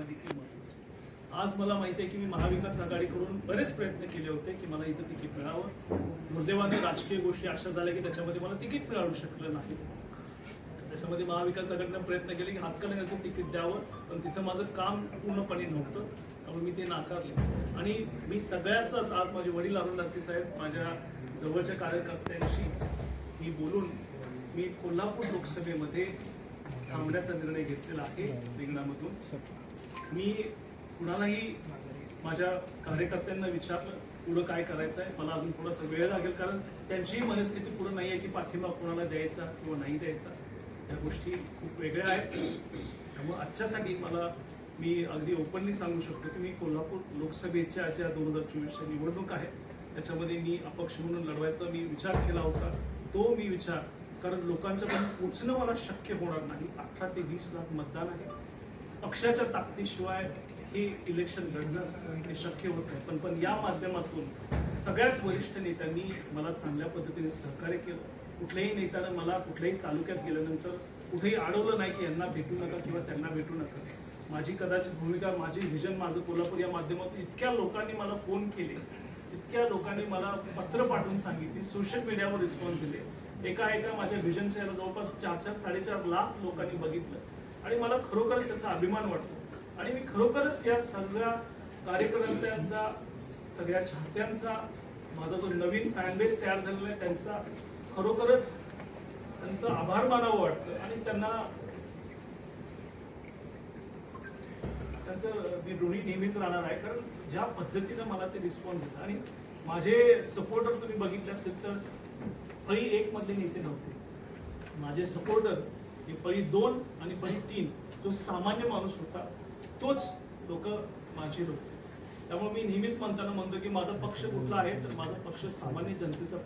भावना देखील महत्वाची आज मला माहिती आहे की मी महाविकास आघाडीकडून बरेच प्रयत्न केले होते की मला इथं तिकीट मिळावं. दुर्दैवाने राजकीय गोष्टी अशा झाल्या की त्याच्यामध्ये मला तिकीट मिळावू शकलं नाही. त्याच्यामध्ये महाविकास आघाडीनं प्रयत्न केले की हातकणंगल्याचं तिकीट द्यावं पण तिथं माझं काम पूर्णपणे नव्हतं. त्यामुळे मी ते नाकारले. आणि मी सगळ्याचाच आज माझे वडील अरुण साहेब माझ्या जवळच्या कार्यकर्त्यांशी मी बोलून मी कोल्हापूर लोकसभेमध्ये थांबण्याचा निर्णय घेतलेला आहे. रिंगणामधून. मी कुणालाही माझ्या कार्यकर्त्यांना विचारलं पुढं काय करायचं आहे मला अजून थोडासा वेळ लागेल कारण त्यांचीही मनस्थिती पुढं नाही आहे की पाठिंबा कोणाला द्यायचा किंवा नाही द्यायचा. त्या गोष्टी खूप वेगळ्या आहेत. त्यामुळे आजच्यासाठी मला मी अगदी ओपनली सांगू शकतो की मी कोल्हापूर लोकसभेच्या ज्या दोन हजार चोवीसच्या निवडणूक आहे त्याच्यामध्ये मी अपक्ष म्हणून लढवायचा मी विचार केला होता. तो मी विचार कारण लोकांच्या पण पोचणं मला शक्य होणार नाही. अठरा ते वीस लाख मतदान आहे. पक्षाच्या ताकदीशिवाय हे इलेक्शन लढणं हे शक्य होत नाही. पण पण या माध्यमातून सगळ्याच वरिष्ठ नेत्यांनी मला चांगल्या पद्धतीने सहकार्य केलं. कुठल्याही नेत्यानं मला कुठल्याही तालुक्यात गेल्यानंतर कुठेही अडवलं नाही की यांना भेटू नका किंवा त्यांना भेटू नका. माझी कदाचित भूमिका माझी व्हिजन माझं कोल्हापूर या माध्यमातून इतक्या लोकांनी मला फोन केले इतक्या लोकांनी मला पत्र पाठवून सांगितली सोशल मीडियावर रिस्पॉन्स दिले. एका एका माझ्या व्हिजनच्या जवळपास चार चार साडेचार लाख लोकांनी बघितलं. आणि मला खरोखरच त्याचा अभिमान वाटतो. आणि मी खरोखरच या सगळ्या कार्यकर्त्यांचा सगळ्या चाहत्यांचा माझा जो नवीन फॅनबेस तयार झालेला आहे त्यांचा खरोखरच त्यांचं आभार मानावं वाटतं. आणि त्यांना त्यांचं मी ऋणी नेहमीच राहणार आहे. कारण ज्या पद्धतीनं मला ते रिस्पॉन्स देतात. आणि माझे सपोर्टर तुम्ही बघितले असतील तर काही एकमधले नेते नव्हते. माझे सपोर्टर की फळी दोन आणि फळी तीन जो सामान्य माणूस होता तोच लोक माझे लोक त्यामुळे मी नेहमीच म्हणताना म्हणतो की माझा पक्ष कुठला आहे तर माझा पक्ष सामान्य जनतेचा